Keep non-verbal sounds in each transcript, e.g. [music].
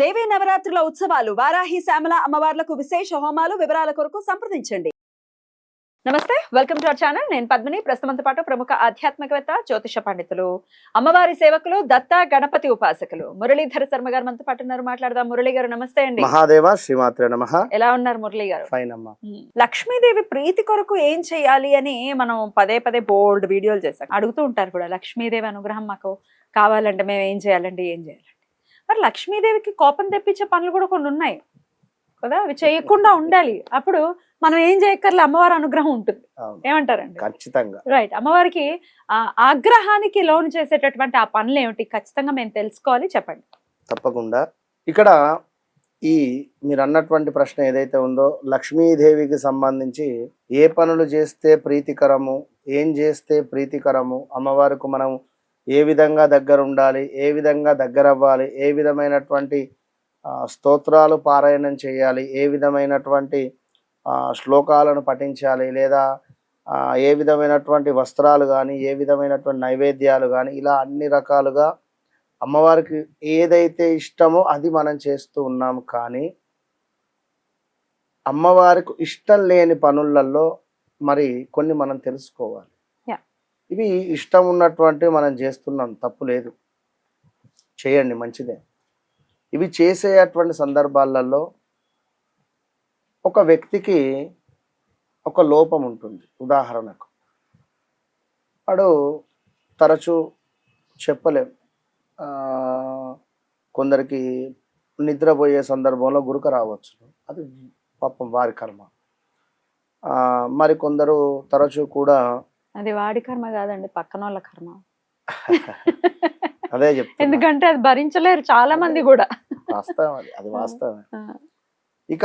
దేవీ నవరాత్రుల ఉత్సవాలు వారాహి శ్యామల అమ్మవార్లకు విశేష హోమాలు వివరాల కొరకు సంప్రదించండి. నమస్తే వెల్కమ్ టు అవర్ ఛానల్. నేను పద్మిని. ప్రస్తుతంతో పాటు ప్రముఖ ఆధ్యాత్మికవేత్త జ్యోతిష పండితులు అమ్మవారి సేవకులు దత్త గణపతి ఉపాసకులు మురళీధర శర్మ గారు మనతో పాటు ఉన్నారు. మాట్లాడదాం. మురళి గారు నమస్తే అండి. మహాదేవ శ్రీమాత్రే నమ. ఎలా ఉన్నారు మురళి గారు? ఫైన్ అమ్మా లక్ష్మీదేవి ప్రీతి కొరకు ఏం చేయాలి అని మనం పదే పదే బోల్డ్ వీడియోలు చేస్తాం. అడుగుతూ ఉంటారు కూడా లక్ష్మీదేవి అనుగ్రహం మాకు కావాలంటే మేము ఏం చేయాలండి ఏం చేయాలండి? మరి లక్ష్మీదేవికి కోపం తెప్పించే పనులు కూడా కొన్ని ఉన్నాయి. కదా? అవి చేయకుండా ఉండాలి. అప్పుడు మనం ఏం చేయక్కర్లే అమ్మవారి అనుగ్రహం ఉంటుంది. ఏమంటారండి? ఖచ్చితంగా. రైట్ అమ్మవారికి ఆ ఆగ్రహానికి లోన్ చేసేటటువంటి ఆ పనులు ఏమిటి? ఖచ్చితంగా మేము తెలుసుకోవాలి. చెప్పండి. తప్పకుండా. ఇక్కడ ఈ మీరు అన్నటువంటి ప్రశ్న ఏదైతే ఉందో లక్ష్మీదేవికి సంబంధించి ఏ పనులు చేస్తే ప్రీతికరము ఏం చేస్తే ప్రీతికరము అమ్మవారికి మనం ఏ విధంగా దగ్గర ఉండాలి ఏ విధంగా దగ్గర అవ్వాలి ఏ విధమైనటువంటి స్తోత్రాలు పారాయణం చేయాలి ఏ విధమైనటువంటి శ్లోకాలను పఠించాలి లేదా ఏ విధమైనటువంటి వస్త్రాలు కానీ ఏ విధమైనటువంటి నైవేద్యాలు కానీ ఇలా అన్ని రకాలుగా అమ్మవారికి ఏదైతే ఇష్టమో అది మనం చేస్తూ ఉన్నాం. కానీ అమ్మవారికి ఇష్టం లేని పనులలో మరి కొన్ని మనం తెలుసుకోవాలి. ఇవి ఇష్టం ఉన్నటువంటి మనం చేస్తున్నాం తప్పు లేదు. చేయండి మంచిదే. ఇవి చేసేటువంటి సందర్భాలలో ఒక వ్యక్తికి ఒక లోపం ఉంటుంది ఉదాహరణకు. వాడు తరచూ చెప్పలేం. కొందరికి నిద్రపోయే సందర్భంలో గురుక రావచ్చు. అది పాపం వారి కర్మ. మరి కొందరు తరచూ కూడా అది వాడి కర్మ కాదండి పక్కన వాళ్ళ కర్మ. అదే చెప్తున్నా. ఎందుకంటే అది భరించలేరు చాలా మంది కూడా. వాస్తవం అది అది వాస్తవం ఇక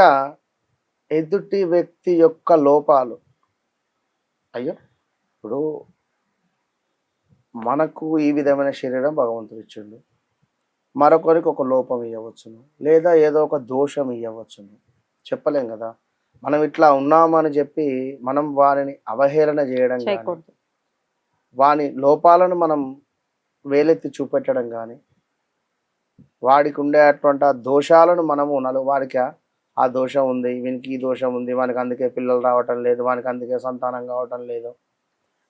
ఎదుటి వ్యక్తి యొక్క లోపాలు. అయ్యో ఇప్పుడు మనకు ఈ విధమైన శరీరం భగవంతుడు ఇచ్చిండు. మరొకరికి ఒక లోపం ఇవ్వవచ్చును లేదా ఏదో ఒక దోషం ఇవ్వవచ్చును. చెప్పలేం కదా? మనం ఇట్లా ఉన్నామని చెప్పి మనం వారిని అవహేళన చేయడం కానీ వాని లోపాలను మనం వేలెత్తి చూపెట్టడం కానీ వాడికి ఉండేటువంటి ఆ దోషాలను మనము నలు వాడికి ఆ- దోషం ఉంది వీనికి ఈ దోషం ఉంది వానికి అందుకే పిల్లలు రావటం లేదు వానికి అందుకే సంతానం కావటం లేదు.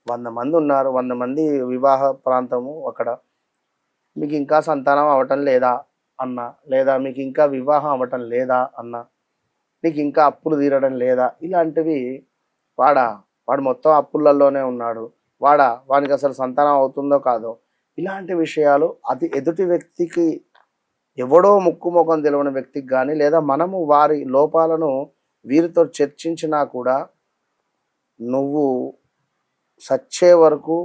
వంద మంది ఉన్నారు వంద మంది వివాహ ప్రాంతము అక్కడ. మీకు ఇంకా సంతానం అవ్వటం లేదా అన్న లేదా మీకు ఇంకా వివాహం అవ్వటం లేదా అన్న నీకు ఇంకా అప్పులు తీరడం లేదా? ఇలాంటివి వాడా వాడు మొత్తం అప్పులలోనే ఉన్నాడు. వాడా వానికి అసలు సంతానం అవుతుందో కాదో? ఇలాంటి విషయాలు అది ఎదుటి వ్యక్తికి ఎవడో ముక్కు ముఖం తెలియని వ్యక్తికి కానీ లేదా మనము వారి లోపాలను వీరితో చర్చించినా కూడా నువ్వు సచ్చే వరకు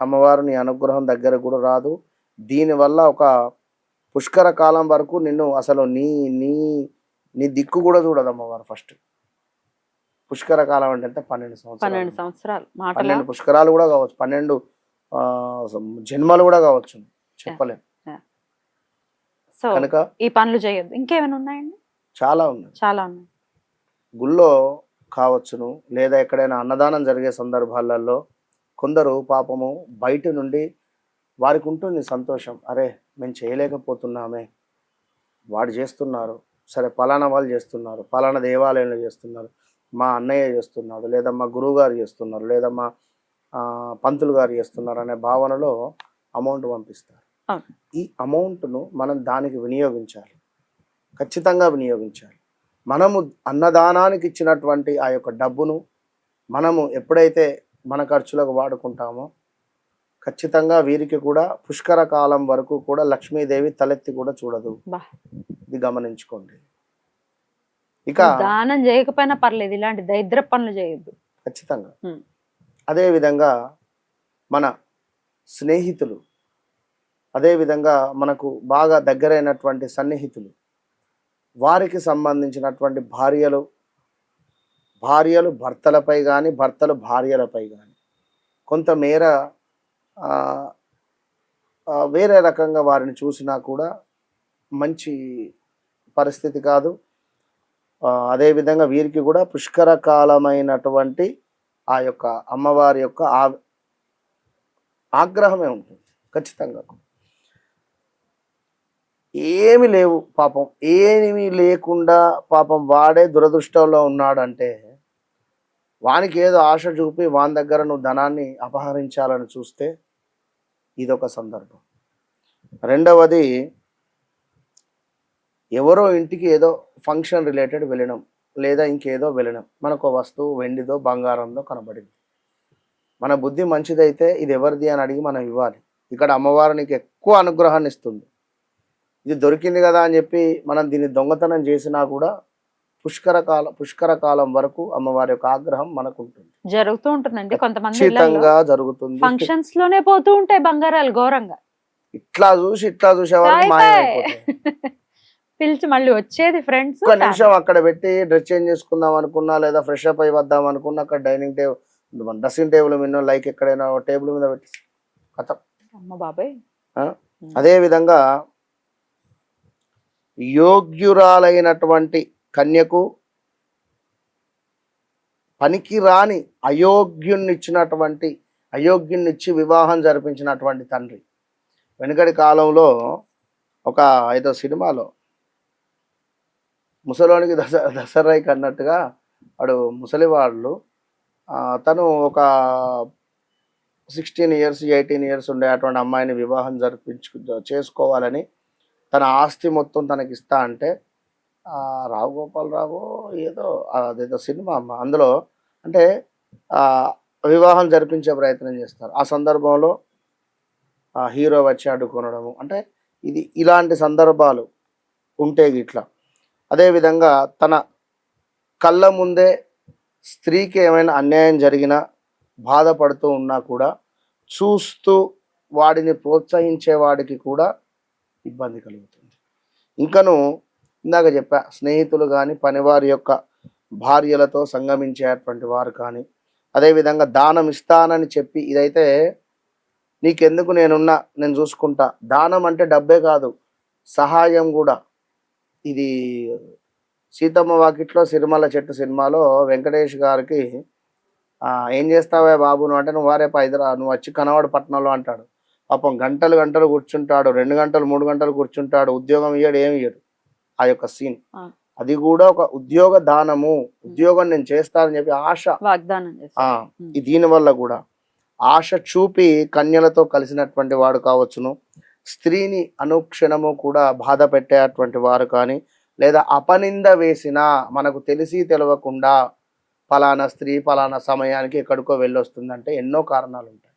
అమ్మవారిని అనుగ్రహం దగ్గర కూడా రాదు. దీనివల్ల ఒక పుష్కర కాలం వరకు నిన్ను అసలు నీ నీ నీ దిక్కు కూడా చూడదు అమ్మవారు ఫస్ట్. పుష్కర కాలం అంటే ఎంత? పన్నెండు సంవత్సరాలు. పన్నెండు సంవత్సరాలు. పన్నెండు పుష్కరాలు కూడా కావచ్చు. పన్నెండు జన్మలు కూడా కావచ్చు. చెప్పలేం. సో కనుక ఈ పనులు చేయొద్దు. ఇంకేమైనా ఉన్నాయండి? చాలా ఉన్నాయి. చాలా ఉన్నాయి. గుళ్ళో కావచ్చును లేదా ఎక్కడైనా అన్నదానం జరిగే సందర్భాలలో కొందరు పాపము బయట నుండి వారికి ఉంటుంది సంతోషం. అరే మేము చేయలేకపోతున్నామే. వాడు చేస్తున్నారు. సరే పలానా వాళ్ళు చేస్తున్నారు పలానా దేవాలయంలో చేస్తున్నారు మా అన్నయ్య చేస్తున్నాడు లేదా మా గురువు గారు చేస్తున్నారు లేదా మా పంతులు గారు చేస్తున్నారు అనే భావనలో అమౌంట్ పంపిస్తారు. ఈ అమౌంట్ను మనం దానికి వినియోగించాలి. ఖచ్చితంగా వినియోగించాలి. మనము అన్నదానానికి ఇచ్చినటువంటి ఆ యొక్క డబ్బును మనము ఎప్పుడైతే మన ఖర్చులకు వాడుకుంటామో ఖచ్చితంగా వీరికి కూడా పుష్కర కాలం వరకు కూడా లక్ష్మీదేవి తలెత్తి కూడా చూడదు. ఇది గమనించుకోండి ఇక దానం చేయకపోయినా పర్లేదు ఇలాంటి దరిద్ర పనులు చేయొద్దు ఖచ్చితంగా. అదే విధంగా మన స్నేహితులు అదే విధంగా మనకు బాగా దగ్గరైనటువంటి సన్నిహితులు వారికి సంబంధించినటువంటి భార్యలు భార్యలు భర్తలపై కానీ భర్తలు భార్యలపై కానీ కొంతమేర వేరే రకంగా వారిని చూసినా కూడా మంచి పరిస్థితి కాదు. అదేవిధంగా వీరికి కూడా పుష్కర కాలమైనటువంటి ఆ యొక్క అమ్మవారి యొక్క ఆ ఆగ్రహమే ఉంటుంది ఖచ్చితంగా. ఏమి లేవు పాపం. ఏమి లేకుండా పాపం వాడే దురదృష్టంలో ఉన్నాడంటే వానికి ఏదో ఆశ చూపి వాని దగ్గర నువ్వు ధనాన్ని అపహరించాలని చూస్తే ఇదొక సందర్భం. రెండవది ఎవరో ఇంటికి ఏదో ఫంక్షన్ రిలేటెడ్ వెళ్ళడం లేదా ఇంకేదో వెళ్ళడం మనకు ఒక వస్తువు వెండిదో బంగారందో కనబడింది. మన బుద్ధి మంచిదైతే ఇది ఎవరిది అని అడిగి మనం ఇవ్వాలి. ఇక్కడ అమ్మవారు నీకు ఎక్కువ అనుగ్రహాన్ని ఇస్తుంది. ఇది దొరికింది కదా అని చెప్పి మనం దీన్ని దొంగతనం చేసినా కూడా పుష్కర కాలం పుష్కర కాలం వరకు అమ్మవారి యొక్క ఆగ్రహం మనకు ఉంటుంది జరుగుతూ ఉంటుందండి కొంతమంది జరుగుతుంది. ఫంక్షన్స్లోనే పోతూ ఉంటాయి బంగారాలు ఘోరంగా. ఇట్లా చూసి ఇట్లా మాయమైపోతాయి [laughs] పిలిచి మళ్ళీ వచ్చేది ఫ్రెండ్స్ ఒక్క నిమిషం అక్కడ పెట్టి డ్రెస్ చేంజ్ చేసుకుందాం అనుకున్నా లేదా ఫ్రెష్ అప్ అయి వద్దాం అనుకున్నా అక్కడ డైనింగ్ టేబుల్ డ్రెస్సింగ్ టేబుల్ మీద లైక్ ఎక్కడైనా టేబుల్ మీద పెట్టి కథ. అమ్మ బాబాయ్. అదే విధంగా యోగ్యురాలైనటువంటి కన్యకు పనికిరాని అయోగ్యునిచ్చినటువంటి అయోగ్యునిచ్చి వివాహం జరిపించినటువంటి తండ్రి. వెనుకటి కాలంలో ఒక ఏదో సినిమాలో ముసలోనికి దస దసరాయికి అన్నట్టుగా వాడు ముసలివాళ్ళు తను ఒక సిక్స్టీన్ ఇయర్స్ ఎయిటీన్ ఇయర్స్ ఉండే అటువంటి అమ్మాయిని వివాహం జరిపించు చేసుకోవాలని తన ఆస్తి మొత్తం తనకి ఇస్తా అంటే రావు గోపాలరావు ఏదో అదేదో సినిమా అమ్మ. అందులో అంటే వివాహం జరిపించే ప్రయత్నం చేస్తారు. ఆ సందర్భంలో హీరో వచ్చి అడ్డుకొనడము. అంటే ఇది ఇలాంటి సందర్భాలు ఉంటే ఇట్లా అదేవిధంగా తన కళ్ళ ముందే స్త్రీకి ఏమైనా అన్యాయం జరిగినా బాధపడుతూ ఉన్నా కూడా చూస్తూ వాడిని ప్రోత్సహించే వాడికి కూడా ఇబ్బంది కలుగుతుంది. ఇంకను ఇందాక చెప్పా స్నేహితులు కానీ పనివారి యొక్క భార్యలతో సంగమించేటువంటి వారు కానీ అదేవిధంగా దానం ఇస్తానని చెప్పి ఇదైతే నీకెందుకు నేనున్నా నేను చూసుకుంటా. దానం అంటే డబ్బే కాదు సహాయం కూడా. ఇది సీతమ్మ వాకిట్లో సిరిమల చెట్టు సినిమాలో వెంకటేష్ గారికి ఏం చేస్తావే బాబు నువ్వు? అంటే నువ్వు వారే హైదరా నువ్వు వచ్చి కనవాడు పట్టణంలో అంటాడు. పాపం గంటలు గంటలు కూర్చుంటాడు రెండు గంటలు మూడు గంటలు కూర్చుంటాడు ఉద్యోగం ఇయ్యాడు ఏమి ఇయ్యడు. ఆ యొక్క సీన్. అది కూడా ఒక ఉద్యోగ దానము. ఉద్యోగం నేను చేస్తానని చెప్పి ఆశ. వాగ్దానం దీని వల్ల కూడా ఆశ చూపి కన్యలతో కలిసినటువంటి వాడు కావచ్చును. స్త్రీని అనుక్షణము కూడా బాధ పెట్టేటువంటి వారు కానీ లేదా అపనింద వేసిన మనకు తెలిసి తెలవకుండా ఫలానా స్త్రీ ఫలానా సమయానికి ఎక్కడికో వెళ్ళొస్తుందంటే ఎన్నో కారణాలు ఉంటాయి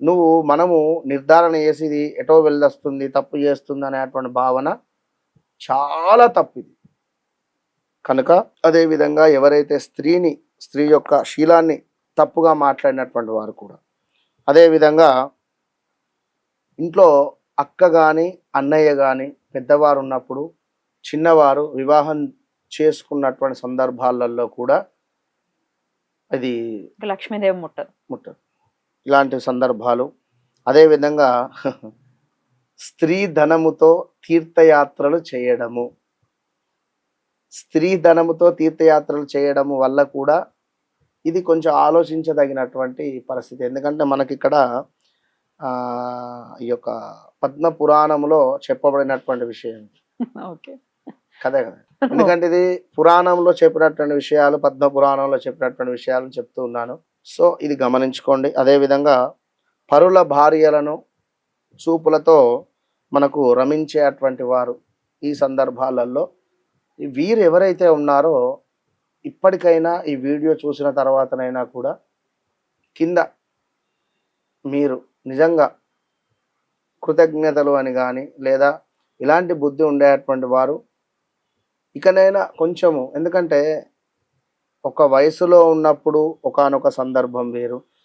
నువ్వు మనము నిర్ధారణ చేసి ఇది ఎటో వెళ్ళొస్తుంది తప్పు చేస్తుంది అనేటువంటి భావన చాలా తప్పిది. కనుక అదే విధంగా ఎవరైతే స్త్రీని స్త్రీ యొక్క శీలాన్ని తప్పుగా మాట్లాడినటువంటి వారు కూడా అదేవిధంగా ఇంట్లో అక్క కానీ అన్నయ్య కానీ పెద్దవారు ఉన్నప్పుడు చిన్నవారు వివాహం చేసుకున్నటువంటి సందర్భాలలో కూడా అది లక్ష్మీదేవి ముట్టదు ముట్టదు ఇలాంటి సందర్భాలు. అదేవిధంగా స్త్రీ ధనముతో తీర్థయాత్రలు చేయడము. స్త్రీ ధనముతో తీర్థయాత్రలు చేయడము వల్ల కూడా ఇది కొంచెం ఆలోచించదగినటువంటి పరిస్థితి. ఎందుకంటే మనకి ఇక్కడ ఆ, ఈ యొక్క పద్మ పురాణంలో చెప్పబడినటువంటి విషయం. ఓకే. కదే కదా. ఎందుకంటే ఇది పురాణంలో చెప్పినటువంటి విషయాలు పద్మ పురాణంలో చెప్పినటువంటి విషయాలు చెప్తూ ఉన్నాను. సో ఇది గమనించుకోండి. అదేవిధంగా పరుల భార్యలను చూపులతో మనకు రమించే అటువంటి వారు ఈ సందర్భాలలో. వీరు ఎవరైతే ఉన్నారో ఇప్పటికైనా ఈ వీడియో చూసిన తర్వాతనైనా కూడా కింద మీరు నిజంగా కృతజ్ఞతలు అని కానీ లేదా ఇలాంటి బుద్ధి ఉండేటువంటి వారు ఇకనైనా కొంచెము ఎందుకంటే ఒక వయసులో ఉన్నప్పుడు ఒకానొక సందర్భం వేరు.